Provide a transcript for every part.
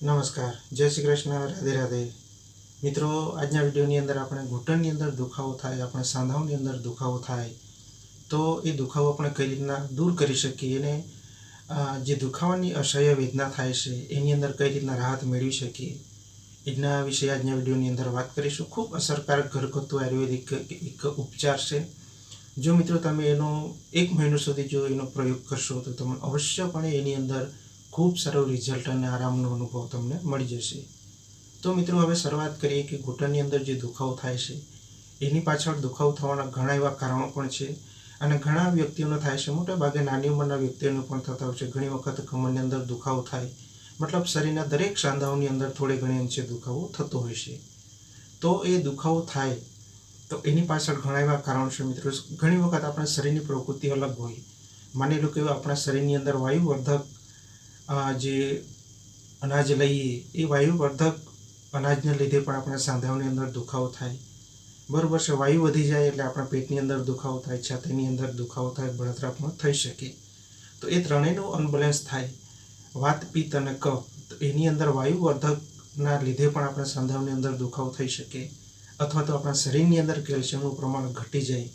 નમસ્કાર. જય શ્રી કૃષ્ણ. રાધે રાધે. મિત્રો, આજના વિડીયોની અંદર આપણે ઘૂંટણની અંદર દુખાવો થાય, આપણે સાંધાઓની અંદર દુખાવો થાય, તો એ દુખાવો આપણે કઈ રીતના દૂર કરી શકીએ અને જે દુખાવાની અસહ્ય વેદના થાય છે, એની અંદર કઈ રીતના રાહત મેળવી શકીએ? એના વિશે આજના વિડીયોની અંદર વાત કરીશું. ખૂબ અસરકારક ઘરગથ્થુ આયુર્વેદિક એક ઉપચાર છે. જો મિત્રો તમે એનો એક મહિનો સુધી જો એનો પ્રયોગ કરશો, તો તમને અવશ્યપણે એની અંદર ખૂબ સારું રિઝલ્ટ અને આરામનો અનુભવ તમને મળી જશે. તો મિત્રો, હવે શરૂઆત કરીએ કે ઘૂંટણની અંદર જે દુખાવો થાય છે, એની પાછળ દુખાવો થવાના ઘણા એવા કારણો પણ છે અને ઘણા વ્યક્તિઓનો થાય છે, મોટા ભાગે નાની ઉંમરના વ્યક્તિઓને પણ થતા હોય છે. ઘણી વખત કમરની અંદર દુખાવો થાય, મતલબ શરીરના દરેક સાંધાઓની અંદર થોડે ઘણી અંશે દુખાવો થતો હોય છે. તો એ દુખાવો થાય, તો એની પાછળ ઘણા એવા કારણો છે મિત્રો. ઘણી વખત આપણા શરીરની પ્રકૃતિ અલગ હોય. માની લો કે આપણા શરીરની અંદર વાયુવર્ધક જે અનાજ લઈએ, એ વાયુવર્ધક અનાજને લીધે પણ આપણા સાંધાઓની અંદર દુખાવો થાય. બરાબર છે વાયુ વધી જાય એટલે આપણા પેટની અંદર દુખાવો થાય, છાતીની અંદર દુખાવો થાય બળતરા પણ થઈ શકે. તો એ ત્રણેયનું અનબેલેન્સ થાય. વાત, પિત્ત અને કફ, તો એની અંદર વાયુવર્ધકના લીધે પણ આપણા સાંધાઓની અંદર દુખાવો થઈ શકે. અથવા તો આપણા શરીરની અંદર કેલ્શિયમનું પ્રમાણ ઘટી જાય.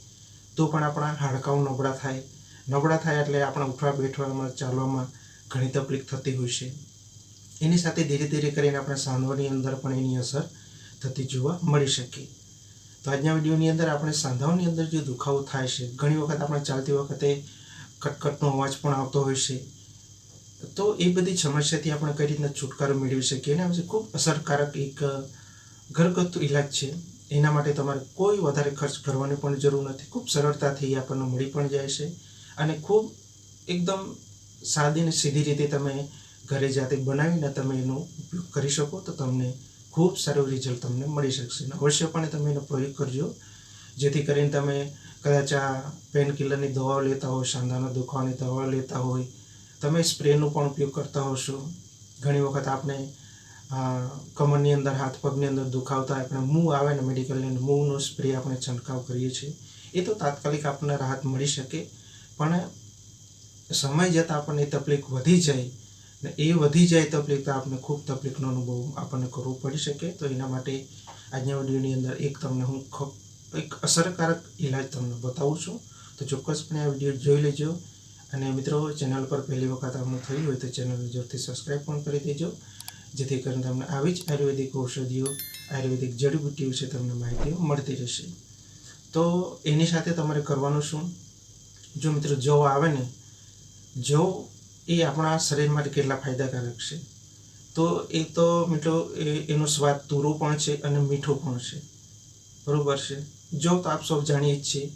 તો પણ આપણા હાડકાઓ નબળા થાય. નબળા થાય એટલે આપણા ઉઠવા બેઠવામાં, ચાલવામાં ઘણી તકલીફ થતી હોય છે. એની સાથે ધીરે ધીરે કરીને આપણે સાંધવાની અંદર પણ એની અસર થતી જોવા મળી શકે. તો આજના વિડીયોની અંદર આપણે સાંધાઓની અંદર જે દુખાવો થાય છે, ઘણી વખત આપણે ચાલતી વખતે કટકટનો અવાજ પણ આવતો હોય છે. તો એ બધી સમસ્યાથી આપણે કઈ રીતના છુટકારો મેળવી શકીએ? એના વિશે ખૂબ અસરકારક એક ઘરગથ્થુ ઇલાજ છે. એના માટે તમારે કોઈ વધારે ખર્ચ કરવાની પણ જરૂર નથી. ખૂબ સરળતાથી આપણને મળી પણ જાય છે અને ખૂબ એકદમ સાદી અને સીધી રીતે તમે ઘરે જાતે બનાવીને તમે એનો ઉપયોગ કરી શકો, તો તમને ખૂબ સારું રિઝલ્ટ તમને મળી શકશે. અને અવશ્યપણે તમે એનો પ્રયોગ કરજો, જેથી કરીને તમે કદાચ આ પેનકિલરની દવાઓ લેતા હોય, સાંધાના દુખાવાની દવાઓ લેતા હોય, તમે સ્પ્રેનો પણ ઉપયોગ કરતા હોશો. ઘણી વખત આપણે કમરની અંદર, હાથ પગની અંદર દુખાવતા આપણે મૂવ આવે ને મેડિકલની મૂવનો સ્પ્રે આપણે છંટકાવ કરીએ છીએ. એ તો તાત્કાલિક આપણને રાહત મળી શકે, પણ સમય જતાં આપણને તકલીફ વધી જાય ને એ વધી જાય તકલીફ તો આપણે ખૂબ તકલીફનો અનુભવ આપણને કરવો પડી શકે. તો એના માટે આજના વિડીયોની અંદર એક તમને હું એક અસરકારક ઇલાજ તમને બતાવું છું. તો ચોક્કસપણે આ વીડિયો જોઈ લેજો. અને મિત્રો, ચેનલ પર પહેલી વખત આપણું થયું હોય તો ચેનલને જોરથી સબસ્ક્રાઈબ પણ કરી દેજો. જેથી કરીને તમને આવી જ આયુર્વેદિક ઔષધિઓ, આયુર્વેદિક જડીબુટ્ટી વિશે તમને માહિતીઓ મળતી રહેશે. તો એની સાથે તમારે કરવાનું શું? જો મિત્રો જવ આવે ને જવ એ આપણા શરીર માટે કેટલા ફાયદાકારક છે, તો એ તો મિત્રો એનો સ્વાદ તૂરો પણ છે અને મીઠો પણ છે. બરાબર છે? જવ તો આપ સૌ જાણીએ જ છીએ.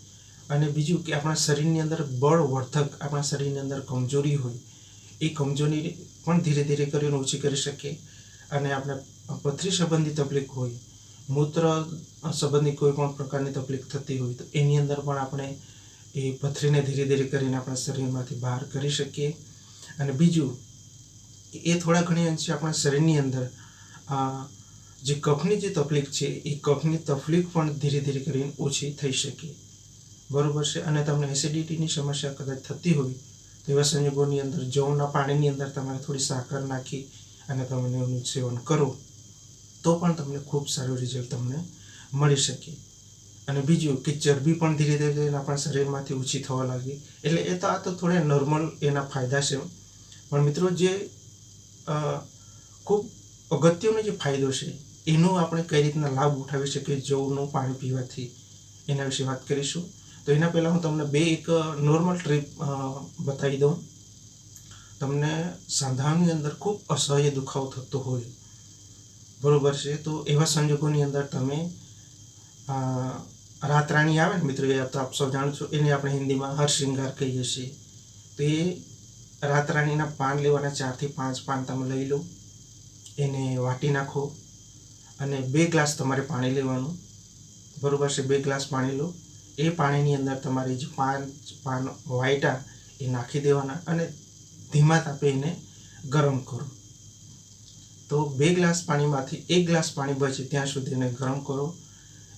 અને બીજું કે આપણા શરીરની અંદર બળવર્ધક આપણા શરીરની અંદર કમજોરી હોય, એ કમજોરી પણ ધીરે ધીરે કરીને ઓછી કરી શકીએ. અને આપણે પથરી સંબંધી તકલીફ હોય, મૂત્ર સંબંધી કોઈ પણ પ્રકારની તકલીફ થતી હોય, તો એની અંદર પણ આપણે એ પથરીને ધીરે ધીરે કરીને આપણા શરીરમાંથી બહાર કરી શકીએ. અને બીજું, એ થોડા ઘણી અંશે આપણા શરીરની અંદર જે કફની જે તકલીફ છે, એ કફની તકલીફ પણ ધીરે ધીરે કરીને ઓછી થઈ શકે. બરાબર છે? અને તમને એસિડિટીની સમસ્યા કદાચ થતી હોય, તો એવા સંજોગોની અંદર, જવના પાણીની અંદર તમારે થોડી સાકર નાખી અને તમે એનું સેવન કરો, તો પણ તમને ખૂબ સારું રિઝલ્ટ તમને મળી શકે. અને બીજું કે ચરબી પણ ધીરે ધીરે એના આપણા શરીરમાંથી ઓછી થવા લાગી. એટલે એ તો આ તો થોડા નોર્મલ એના ફાયદા છે. પણ મિત્રો જે ખૂબ અગત્યનો જે ફાયદો છે, એનો આપણે કઈ રીતના લાભ ઉઠાવી શકીએ જવનું પાણી પીવાથી? એના વિશે વાત કરીશું. તો એના પહેલાં હું તમને બે એક નોર્મલ ટ્રીપ બતાવી દઉં. તમને સાંધાની અંદર ખૂબ અસહ્ય દુખાવો થતો હોય. બરોબર છે? તો એવા સંજોગોની અંદર તમે રાતરાણી આવે ને, મિત્રો, એ તો આપ સૌ જાણો છો, એને આપણે હિન્દીમાં હરશિંગાર કહીએ છીએ. તો એ રાતરાણીના પાન લેવાના ચારથી પાંચ પાન તમે લઈ લો, એને વાટી નાખો અને બે ગ્લાસ તમારે પાણી લેવાનું. બરોબર છે, બે ગ્લાસ પાણી લો. એ પાણીની અંદર તમારે જે પાંચ પાન વાઇટા એ નાખી દેવાના અને ધીમા તાપે એને ગરમ કરો. તો બે ગ્લાસ પાણીમાંથી એક ગ્લાસ પાણી બચે ત્યાં સુધી એને ગરમ કરો.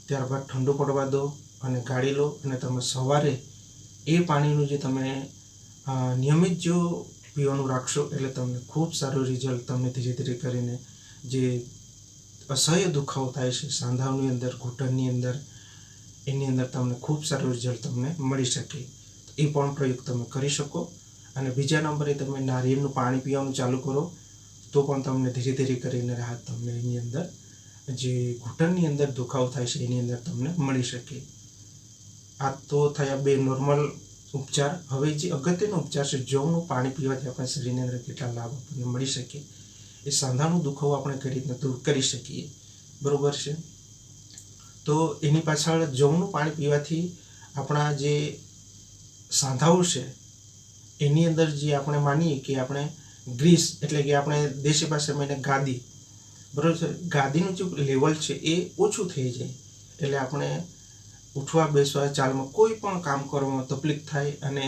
ત્યારબાદ ઠંડુ પડવા દો અને ગાળી લો અને તમે સવારે એ પાણીનું જે તમે નિયમિત જો પીવાનું રાખશો એટલે તમને ખૂબ સારું રિઝલ્ટ તમને ધીરે ધીરે કરીને જે અસહ્ય દુખાવો થાય છે, સાંધાઓની અંદર, ઘૂંટણની અંદર, એની અંદર તમને ખૂબ સારું રિઝલ્ટ તમને મળી શકે. એ પણ પ્રયોગ તમે કરી શકો અને બીજા નંબરે તમે નારિયેળનું પાણી પીવાનું ચાલુ કરો તો પણ તમને ધીરે ધીરે કરીને રાહત તમને એની અંદર જે ઘૂંટણની અંદર દુખાવો થાય છે, એની અંદર તમને મળી શકે. આ તો થયા બે નોર્મલ ઉપચાર. હવે જે અગત્યનો ઉપચાર છે, જવનું પાણી પીવાથી આપણા શરીરની અંદર કેટલા લાભ આપણને મળી શકે. એ સાંધાનો દુખાવો આપણે કઈ રીતના દૂર કરી શકીએ? બરોબર છે? તો એની પાછળ જવનું પાણી પીવાથી આપણા જે સાંધાઓ છે, એની અંદર જે આપણે માનીએ કે આપણે ગ્રીસ એટલે કે આપણે દેશી ભાષામાં એને ગાદી બરોબર ગાદીનું જે લેવલ છે એ ઓછું થઈ જાય. એટલે આપણે ઉઠવા, બેસવા, ચાલમાં કોઈ પણ કામ કરવામાં તકલીફ થાય અને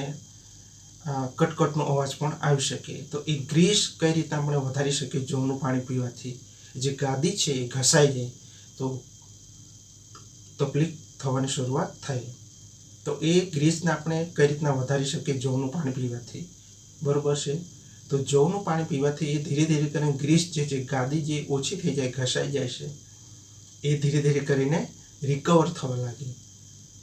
કટકટનો અવાજ પણ આવી શકે. તો એ ગ્રીસ કઈ રીતે આપણે વધારી શકીએ જવનું પાણી પીવાથી? જે ગાદી છે એ ઘસાઈ જાય, તો તકલીફ થવાની શરૂઆત થાય. તો એ ગ્રીસને આપણે કઈ રીતના વધારી શકીએ જવનું પાણી પીવાથી? બરોબર છે? તો જવનું પાણી પીવાથી એ ધીરે ધીરે કરીને ગ્રીસ જે છે, ગાદી જે ઓછી થઈ જાય, ઘસાઈ જાય છે, એ ધીરે ધીરે કરીને રિકવર થવા લાગે.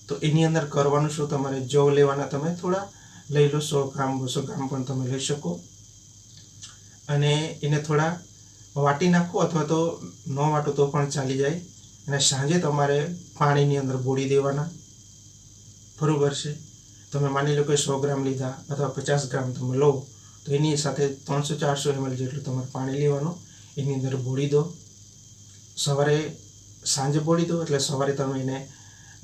તો એની અંદર કરવાનું શું? તમારે જવ લેવાના તમે થોડા લઈ લો સો ગ્રામ, બસો ગ્રામ પણ તમે લઈ શકો. અને એને થોડા વાટી નાખો અથવા તો ન વાટો તો પણ ચાલી જાય. અને સાંજે તમારે પાણીની અંદર બોળી દેવાના. બરોબર છે? તમે માની લો કે સો ગ્રામ લીધા અથવા પચાસ ગ્રામ તમે લો. તો એની સાથે ત્રણસો ચારસો એમએલ જેટલું તમારે પાણી લેવાનું. એની અંદર બોળી દો. સવારે સાંજે બોળી દો એટલે સવારે તમે એને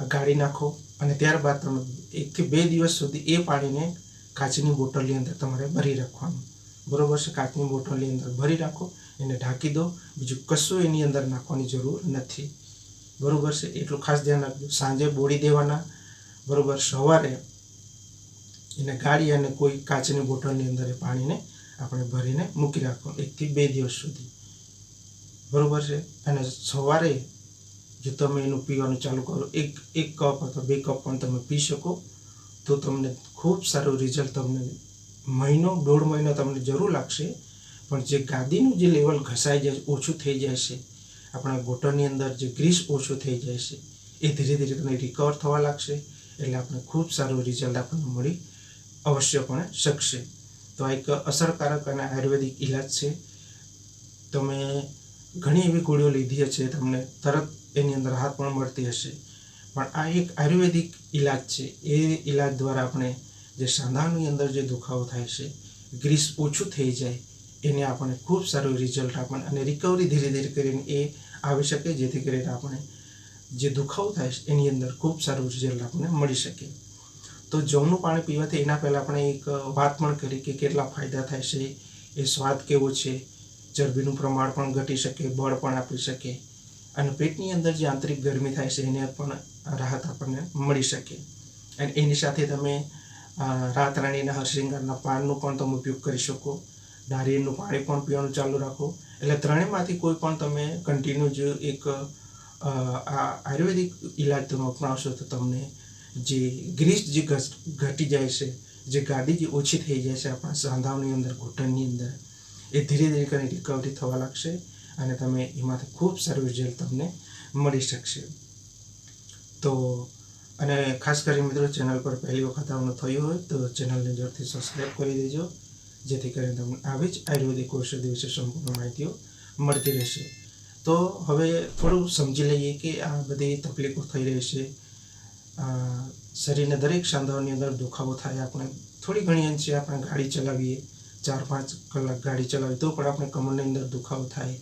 ગાળી નાખો અને ત્યારબાદ તમે એકથી બે દિવસ સુધી એ પાણીને કાચની બોટલની અંદર તમારે ભરી રાખવાનું. બરોબર છે? કાચની બોટલની અંદર ભરી રાખો, એને ઢાંકી દો. બીજું કશું એની અંદર નાખવાની જરૂર નથી. બરોબર છે? એટલું ખાસ ધ્યાન રાખજો. સાંજે બોળી દેવાના. બરોબર? સવારે એને કાઢી અને કોઈ કાચની બોટલની અંદર એ પાણીને આપણે ભરીને મૂકી રાખવાનું, એકથી બે દિવસ સુધી. બરોબર છે? અને સવારે જો તમે એનું પીવાનું ચાલુ કરો, એક એક કપ અથવા બે કપ પણ તમે પી શકો, તો તમને ખૂબ સારું રિઝલ્ટ તમને મહિનો, દોઢ મહિનો તમને જરૂર લાગશે. પણ જે ગાદીનું જે લેવલ ઘસાઈ જાય, ઓછું થઈ જાય છે, આપણા ગોટરની અંદર જે ગ્રીસ ઓછું થઈ જાય છે, એ ધીરે ધીરે તમને રિકવર થવા લાગશે. એટલે આપણે ખૂબ સારું રિઝલ્ટ આપણને મળી અવશ્યપણે શકશે. તો આ એક અસરકારક અને આયુર્વેદિક ઇલાજ છે. તમે ઘણી એવી ગોળીઓ લીધી હશે, તમને તરત એની અંદર રાહત પણ મળતી હશે. પણ આ એક આયુર્વેદિક ઇલાજ છે. એ ઇલાજ દ્વારા આપણે જે સાંધાની અંદર જે દુખાવો થાય છે, ગ્રીસ ઓછું થઈ જાય, એને આપણે ખૂબ સારું રિઝલ્ટ આપણને અને રિકવરી ધીરે ધીરે કરીને એ આવી શકે, જેથી કરીને આપણે જે દુખાવો થાય છે, એની અંદર ખૂબ સારું રિઝલ્ટ આપણને મળી શકે. તો જવનું પાણી પીવાથી એના પહેલાં આપણે એક વાત પણ કરી કે કેટલા ફાયદા થાય છે, એ સ્વાદ કેવો છે, ચરબીનું પ્રમાણ પણ ઘટી શકે, બળ પણ આપી શકે, અને પેટની અંદર જે આંતરિક ગરમી થાય છે એને પણ રાહત આપણને મળી શકે. અને એની સાથે તમે રાતરાણીના હરસિંગારના પાનનો પણ તમે ઉપયોગ કરી શકો, નારિયેળનું પાણી પણ પીવાનું ચાલુ રાખો. એટલે ત્રણેયમાંથી કોઈ પણ તમે કન્ટિન્યુ જે એક આયુર્વેદિક ઇલાજ તમે અપનાવશો તો તમને જે ગ્રીસ જે ઘટી જાય છે, જે ગાદી જે ઓછી થઈ જાય છે આપણા સાંધાઓની અંદર, ઘૂંટણની અંદર, એ ધીરે ધીરે કરીને રિકવરી થવા લાગશે અને તમે એમાંથી ખૂબ સારું રિઝલ્ટ તમને મળી શકશે. તો, અને ખાસ કરીને મિત્રો ચેનલ પર પહેલી વખત આવનું થયું હોય તો ચેનલને જરૂરથી સબસ્ક્રાઈબ કરી દેજો, જેથી કરીને તમને આવી જ આયુર્વેદિક ઔષધિ વિશે સંપૂર્ણ માહિતીઓ મળતી રહેશે. તો હવે થોડું સમજી લઈએ કે આ બધી તકલીફો થઈ રહી છે શરીરના દરેક સાંધાઓની અંદર દુખાવો થાય, આપણે થોડી ઘણી અંશે આપણે ગાડી ચલાવીએ, ચાર પાંચ કલાક ગાડી ચલાવીએ, તો પણ આપણે કમરની અંદર દુખાવો થાય,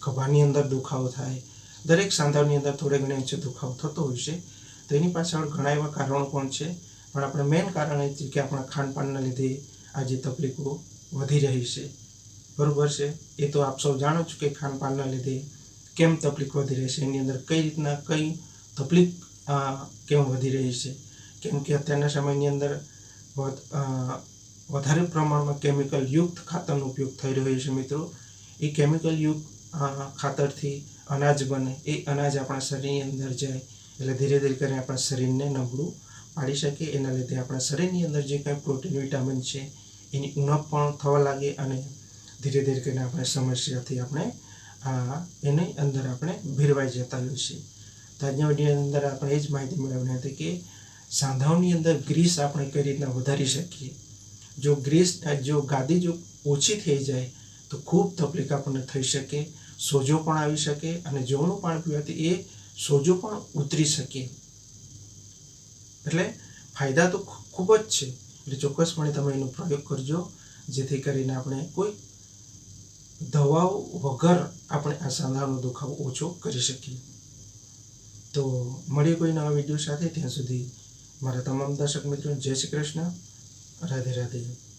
ખભાની અંદર દુખાવો થાય, દરેક સાંધાની અંદર થોડે ઘણી અંશે દુખાવો થતો હોય છે. તો એની પાછળ ઘણા એવા કારણો પણ છે. પણ આપણે મેઇન કારણ એ છે કે આપણા ખાનપાનના લીધે આ જે તકલીફો વધી રહી છે. બરાબર છે? એ તો આપ સૌ જાણો છો કે ખાનપાનના લીધે કેમ તકલીફ વધી રહી છે, એની અંદર કઈ રીતના કઈ તકલીફ કેમ વધી રહી છે? કેમ કે અત્યારના સમયની અંદર વધ- વધારે પ્રમાણમાં કેમિકલ યુક્ત ખાતરનો ઉપયોગ થઈ રહ્યો છે મિત્રો. એ કેમિકલ યુક્ત ખાતરથી અનાજ બને. એ અનાજ આપણા શરીરની અંદર જાય એટલે ધીરે ધીરે કરીને આપણા શરીરને નબળું પાડી શકે. એના લીધે આપણા શરીરની અંદર જે કંઈ પ્રોટીન વિટામિન છે, એની ઉણપ પણ થવા લાગે અને ધીરે ધીરે કરીને આપણે સમસ્યાથી આપણે એની અંદર આપણે ભેરવાઈ જતા હોઈએ છીએ. તો અંદર આપણે એ જ માહિતી મેળવવાની હતી કે સાંધાઓની અંદર ગ્રીસ આપણે કઈ રીતના વધારી શકીએ? જો ગ્રીસ, જો ગાદી જો ઓછી થઈ જાય, તો ખૂબ તકલીફ આપણને થઈ શકે, સોજો પણ આવી શકે અને જવનું પાણી પીવાથી એ સોજો પણ ઉતરી શકે. એટલે ફાયદા તો ખૂબ જ છે. એટલે ચોક્કસપણે તમે એનો પ્રયોગ કરજો, જેથી કરીને આપણે કોઈ દવાઓ વગર આપણે આ સાંધાનો દુખાવો ઓછો કરી શકીએ. તો મળીએ કોઈ નવા વીડિયો સાથે. ત્યાં સુધી મારા તમામ દર્શક મિત્રો, જય શ્રી કૃષ્ણ. રાધે રાધે.